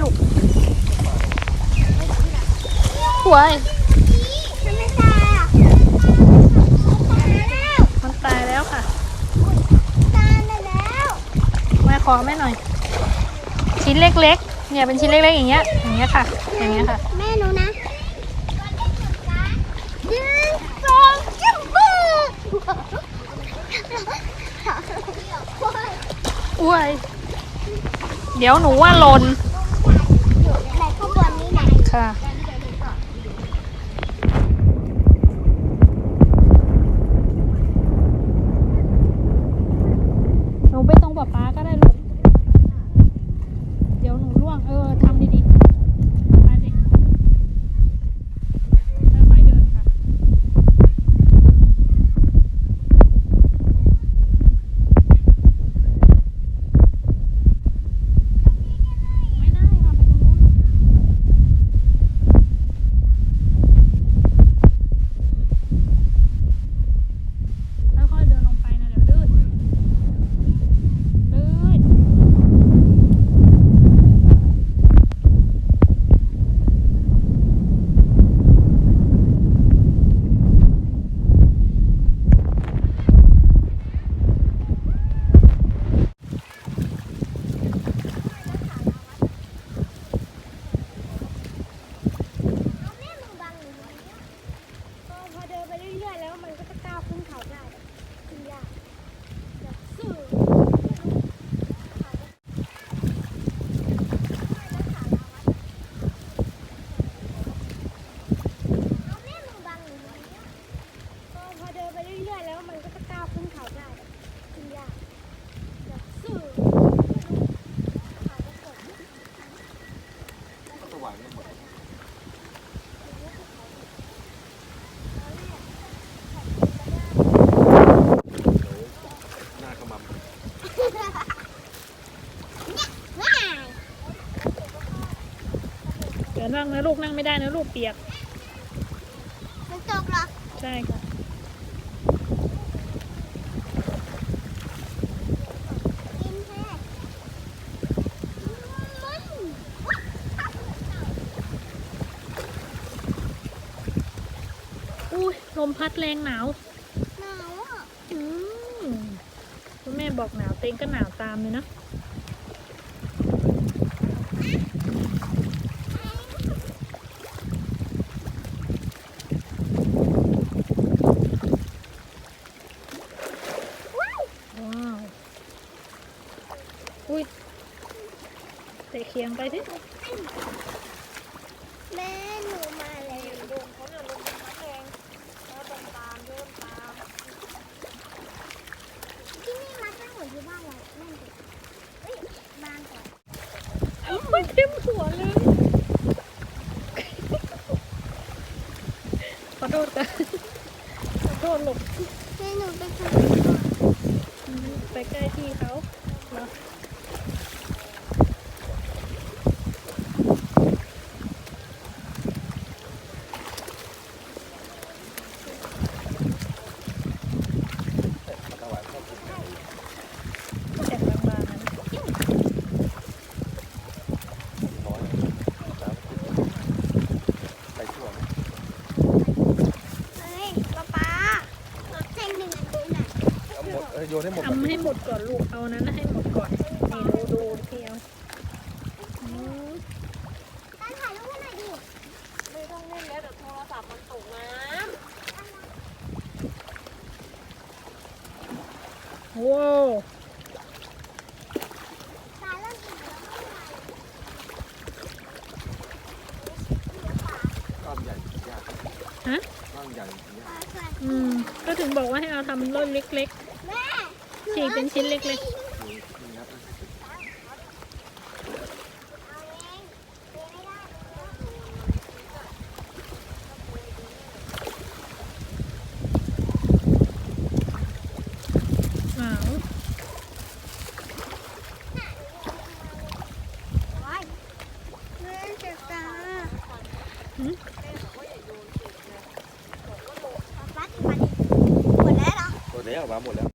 ล็กๆสิลูกหัวยมันไม่ตายอะตายแล้วมันตายแล้วค่ะตายไปแล้วมาขอแม่หน่อย ชิ้นเล็กๆ เนี่ยเป็นชิ้นเล็กๆอย่างเงี้ย อย่างเงี้ยค่ะ อย่างเงี้ยค่ะ แม่หนูนะหนึ่งสองจิ้มบูอ้วย เดี๋ยวหนูว่าหลนไหนข้างบนนี้ไหน ค่ะ หนูไปตรงป๊าป๊าก็ได้ลูก เดี๋ยวหนูล่วงเออทำดีๆมาดิค่อยๆเดินค่ะ ไม่ได้ค่ะ ไปตรงนู้นลูกค่อยๆเดินลงไปนะเดี๋ยวลื่นลื่น แม่มึงบังหนูก็พอเดินไปเรื่อยๆแล้วมันก็จะก้าวขึ้นเขาได้ขึ้นยากแบบสู้เอาแม่มึงบังหนูก็พอเดินไปเรื่อยๆแล้วมันก็จะก้าวขึ้นเขาได้ขึ้นยากแบบสู้ สว่างไม่หมดหน้าขมำ เดี๋ยวนั่งนะลูกนั่งไม่ได้นะลูกเปียก มันตกเหรอ ใช่ค่ะ กินแท้มันอุ้ยลมพัดแรงหนาว หนาวอะ อืมคุณแม่บอกหนาวเต็งก็หนาวตามเลยนะ อุ้ยเตะเคียงไปสิแม่หนูมาแล้วลมเขาเนี่ยลมพัดแรงแล้วตรงตามเดินตามที่นี่มาตั้งหัวที่บ้านเรานั่นสิเอ้ยบ้านก่อนมันเต็มหัวเลยขอโทษกันขอโทษหลบแม่หนูไปทไปใกล้ที่เขาเนาะแอบบางๆนะ น้อยแล้วไปช่วงำเฮ้ยป๊าป๊าเส้นหนึ่งอันดูหน่อย เอาหมดเออ โยนให้หมดทำให้หมดก่อนลูกเอานั้นให้หมดก่อนนี่ดูดูพี่เอาอืมตาถ่ายรูปให้หน่อยดิไม่ต้องเล่นแล้วเดี๋ยวโทรศัพท์มันตกน้ว้าวตาเริ่มกินแล้วไม่ไหวก้อนใหญ่ยากฮะก้อนใหญ่อย่างเงี้ยปลาใส่อืมก็ถึงบอกว่าให้เอาทำร่นเล็กแม่ๆ ฉีกเป็นชิ้นเล็กมีมีนับนะเอาเองเดินไม่ได้ๆอ้าวโอ๊ยแม่เจ็บตาหืมป๊าป๊าที่มันหมดแล้วเหรอตัวเดียวมาหมดแล้ว